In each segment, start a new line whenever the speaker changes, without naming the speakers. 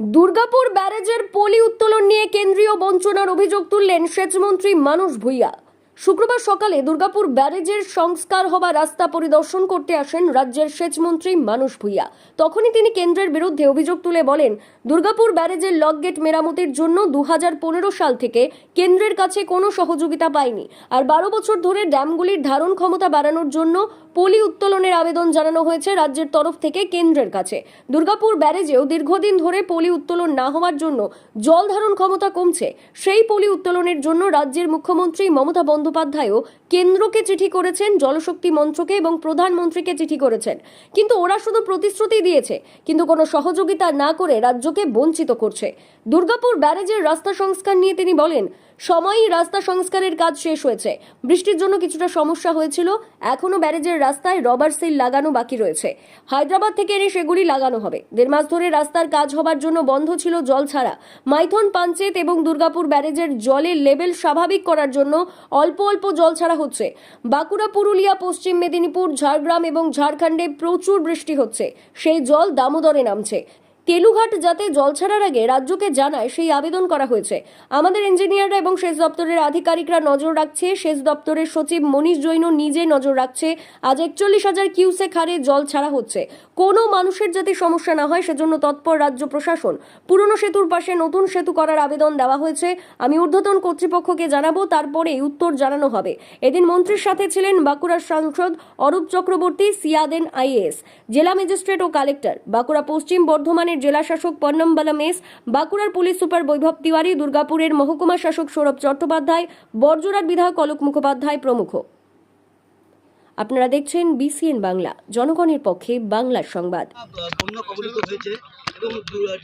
দুর্গাপুর ব্যারেজের পলি উত্তোলন নিয়ে কেন্দ্রীয় বঞ্চনার অভিযোগ তুললেন সেচমন্ত্রী মানুষ ভূঁইয়া। শুক্রবার সকালে দুর্গাপুর ব্যারেজের সংস্কার হওয়া রাস্তা পরিদর্শন করতে আসেন রাজ্যের সেচমন্ত্রী মানুষ ভূঁইয়া। তখনই তিনি কেন্দ্রের বিরুদ্ধে অভিযোগ তুলে বলেন, দুর্গাপুর ব্যারেজের লক গেট মেরামতির জন্য দুহাজার পনেরো সাল থেকে কেন্দ্রের কাছে কোনো সহযোগিতা পায়নি। আর বারো বছর ধরে ড্যামগুলির ধারণ ক্ষমতা বাড়ানোর জন্য পলি উত্তোলনের আবেদন জানানো হয়েছে রাজ্যের তরফ থেকে কেন্দ্রের কাছে। দুর্গাপুর ব্যারেজেও দীর্ঘদিন ধরে পলি উত্তোলন না হওয়ার জন্য জল ধারণ ক্ষমতা কমছে। সেই পলি উত্তোলনের জন্য রাজ্যের মুখ্যমন্ত্রী মমতা বন্দ্যোপাধ্যায়ও কেন্দ্রকে চিঠি করেছেন, জলশক্তি মন্ত্রকে এবং প্রধানমন্ত্রীকে চিঠি করেছেন। কিন্তু ওরা শুধু প্রতিশ্রুতি দিয়েছে, কিন্তু কোনো সহযোগিতা না করে রাজ্যকে বঞ্চিত করছে। দুর্গাপুর ব্যারেজের রাস্তা সংস্কার নিয়ে তিনি বলেন সময়ই রাস্তা সংস্কারের কাজ শেষ হয়েছে। বৃষ্টির জন্য কিছুটা সমস্যা হয়েছিল। এখনও ব্যারেজের রাস্তায় রবার সিল লাগানো বাকি রয়েছে। হায়দ্রাবাদ থেকে এনে সেগুলি লাগানো হবে। দেড় মাস ধরে রাস্তার কাজ হবার জন্য বন্ধ ছিল জল ছাড়া। মাইথন পাঞ্চেত এবং দুর্গাপুর ব্যারেজের জলের লেভেল স্বাভাবিক করার জন্য অল্প অল্প জল ছাড়া হচ্ছে। বাঁকুড়া, পুরুলিয়া, পশ্চিম মেদিনীপুর, ঝাড়গ্রাম এবং ঝাড়খণ্ডে প্রচুর বৃষ্টি হচ্ছে। সেই জল দামোদরে নামছে। তেলুঘাট যাতে জল ছাড়ার আগে রাজ্যকে জানায় সেই আবেদন করা হয়েছে। আমাদের ইঞ্জিনিয়াররা এবং সেচ দপ্তরের আধিকারিকরা নজর রাখছে, সেচ দপ্তরের সচিব মনীষ জৈন নিজে নজর রাখছে, আজ একচল্লিশ হাজার কিউসেক হারে জল ছাড়া হচ্ছে। কোনো মানুষের যাতে সমস্যা না হয়, সেজন্য তৎপর রাজ্য প্রশাসন। পুরনো সেতুর পাশে নতুন সেতু করার আবেদন দেওয়া হয়েছে। আমি ঊর্ধ্বতন কর্তৃপক্ষকে জানাব তারপরে উত্তর জানানো হবে। এদিন মন্ত্রীর সাথে ছিলেন বাঁকুড়ার সাংসদ অরূপ চক্রবর্তী, সিয়াদেন আইএএস। জেলা ম্যাজিস্ট্রেট ও কালেক্টর। বাঁকুড়া পশ্চিম বর্ধমানের জেলা শাসক পন্নমবালা মেস বাঁকুড়ার পুলিশ সুপার বৈভব তিওয়ারি দুর্গাপুরের মহকুমা শাসক সৌরভ চট্টোপাধ্যায় বর্জরার বিধায়ক অলোক মুখোপাধ্যায় প্রমুখ। আপনারা দেখছেন বিসিএন বাংলা জনগণের পক্ষে বাংলার সংবাদ।
বন্যা কবলিত হয়েছে এবং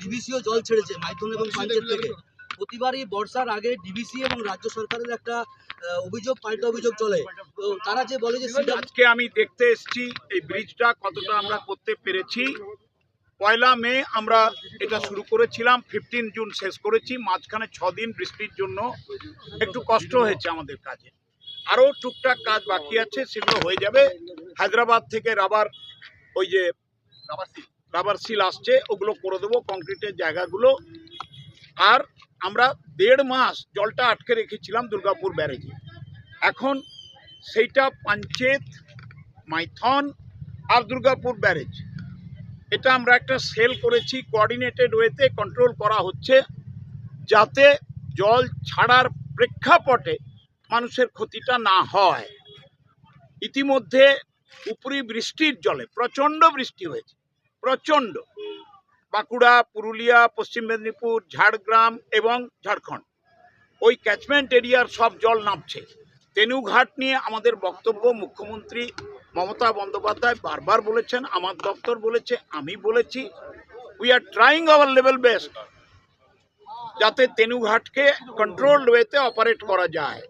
ডিবিসিও জল ছেড়েছে মাইথন এবং পাঞ্চেত থেকে। প্রতিবারই বর্ষার আগে ডিবিসি এবং রাজ্য সরকারের একটা আহ, অভিযোগ পাল্টা অভিযোগ চলে। তো তারা যে বলে যে
আজকে আমি দেখতে এসেছি এই ব্রিজটা কতটা আমরা করতে পেরেছি। পয়লা মে আমরা এটা শুরু করেছিলাম ফিফটিন জুন শেষ করেছি মাঝখানে ছ দিন বৃষ্টির জন্য একটু কষ্ট হয়েছে আমাদের কাজে। আরও টুকটাক কাজ বাকি আছে সেগুলো হয়ে যাবে। হায়দ্রাবাদ থেকে রাবার ওই যে রাবার সিল আসছে ওগুলো করে দেবো কংক্রিটের জায়গাগুলো। আর আমরা দেড় মাস জলটা আটকে রেখেছিলাম দুর্গাপুর ব্যারেজে। এখন সেইটা পাঞ্চেত মাইথন আর দুর্গাপুর ব্যারেজ। এটা আমরা একটা সেল করেছি কোঅর্ডিনেটেড ওয়েতে কন্ট্রোল করা হচ্ছে, যাতে জল ছাড়ার প্রেক্ষাপটে মানুষের ক্ষতিটা না হয়। ইতিমধ্যে উপরি বৃষ্টির জলে, প্রচণ্ড বৃষ্টি হয়েছে, প্রচণ্ড। বাঁকুড়া, পুরুলিয়া, পশ্চিম মেদিনীপুর, ঝাড়গ্রাম এবং ঝাড়খণ্ড। ওই ক্যাচমেন্ট এরিয়ার সব জল নামছে। তেনুঘাট নিয়ে আমাদের বক্তব্য মুখ্যমন্ত্রী মমতা বন্দ্যোপাধ্যায় বারবার বলেছেন আমার দপ্তর বলেছে, আমি বলেছি। We are trying our level best যাতে তেনুঘাটকে কন্ট্রোল ওয়েতে অপারেট করা যায়।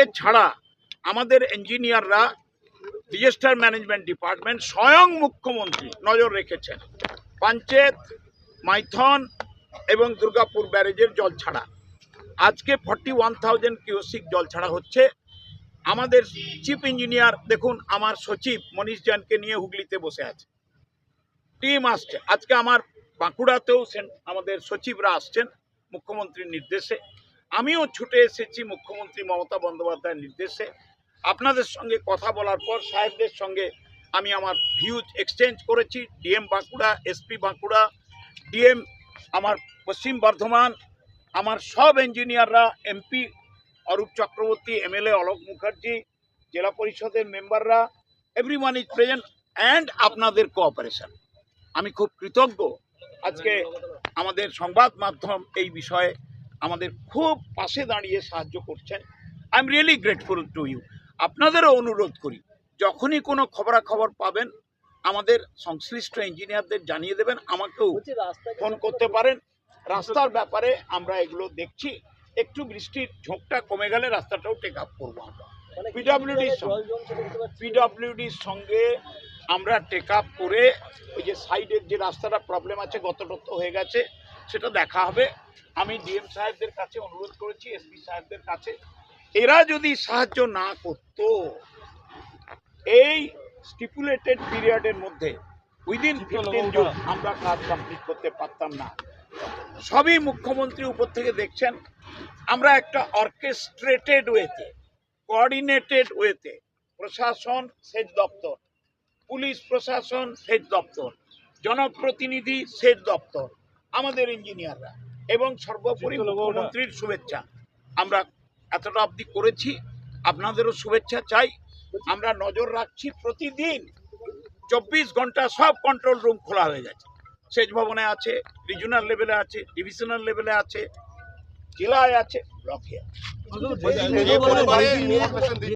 এছাড়া আমাদের ইঞ্জিনিয়াররা ডিজাস্টার ম্যানেজমেন্ট ডিপার্টমেন্ট স্বয়ং মুখ্যমন্ত্রী নজর রেখেছেন। পাঞ্চেত মাইথন এবং দুর্গাপুর ব্যারেজের জল ছাড়া। আজকে ফর্টি ওয়ান থাউজেন্ড কিউসিক জল ছাড়া হচ্ছে। আমাদের চিফ ইঞ্জিনিয়ার, দেখুন আমার সচিব মনীষ জানকে নিয়ে হুগলিতে বসে আছে। টিম আসছে। আজকে আমার বাঁকুড়াতেও আমাদের সচিবরা আসছেন মুখ্যমন্ত্রীর নির্দেশে। আমিও ছুটে এসেছি মুখ্যমন্ত্রী মমতা বন্দ্যোপাধ্যায়ের নির্দেশে। আপনাদের সঙ্গে কথা বলার পর সাহেবদের সঙ্গে আমি আমার ভিউজ এক্সচেঞ্জ করেছি। DM Bankura, SP Bankura, DM আমার পশ্চিম বর্ধমান, আমার সব ইঞ্জিনিয়াররা, এমপি অরূপ চক্রবর্তী এমএলএ অলোক মুখার্জি জেলা পরিষদের মেম্বাররা every one is present and আপনাদের কোঅপারেশন আমি খুব কৃতজ্ঞ আজকে আমাদের সংবাদ মাধ্যম এই বিষয়ে আমাদের খুব পাশে দাঁড়িয়ে সাহায্য করছেন। I am really grateful to you আপনাদেরও অনুরোধ করি যখনই কোনো খবরাখবর পাবেন আমাদের সংশ্লিষ্ট ইঞ্জিনিয়ারদের জানিয়ে দেবেন আমাকেও ফোন করতে পারেন। রাস্তার ব্যাপারে আমরা এগুলো দেখছি। একটু বৃষ্টির ঝোঁকটা কমে গেলে রাস্তাটাও টেক আপ করব আমরা।
মানে পাচ্ছি।
পিডব্লিউডির সঙ্গে আমরা টেক আপ করে ওই যে সাইডের যে রাস্তাটা প্রবলেম আছে গতটত্ব হয়ে গেছে সেটা দেখা হবে। আমি ডিএম সাহেবদের কাছে অনুরোধ করেছি এসপি সাহেবদের কাছে। এরা যদি সাহায্য না করতো এই স্টিপুলেটেড পিরিয়ডের মধ্যে উইদিন ফিফটিন জুন আমরা কাজ কমপ্লিট করতে পারতাম না। সবই মুখ্যমন্ত্রী উপর থেকে দেখছেন। আমরা একটা অর্কেস্ট্রেটেড ওয়েতে কোঅর্ডিনেটেড ওয়েতে প্রশাসন সেচ দপ্তর পুলিশ প্রশাসন সেচ দপ্তর জনপ্রতিনিধি সেচ দপ্তর আমাদের ইঞ্জিনিয়াররা এবং সর্বোপরি মুখ্যমন্ত্রীর শুভেচ্ছা। আমরা এতটা অবধি করেছি আপনাদেরও শুভেচ্ছা চাই। আমরা নজর রাখছি প্রতিদিন চব্বিশ ঘণ্টা সব কন্ট্রোল রুম খোলা হয়ে গেছে। সেচ ভবনে আছে রিজনাল লেভেলে আছে ডিভিশনাল লেভেলে আছে জেলায় আছে ব্লকে আছে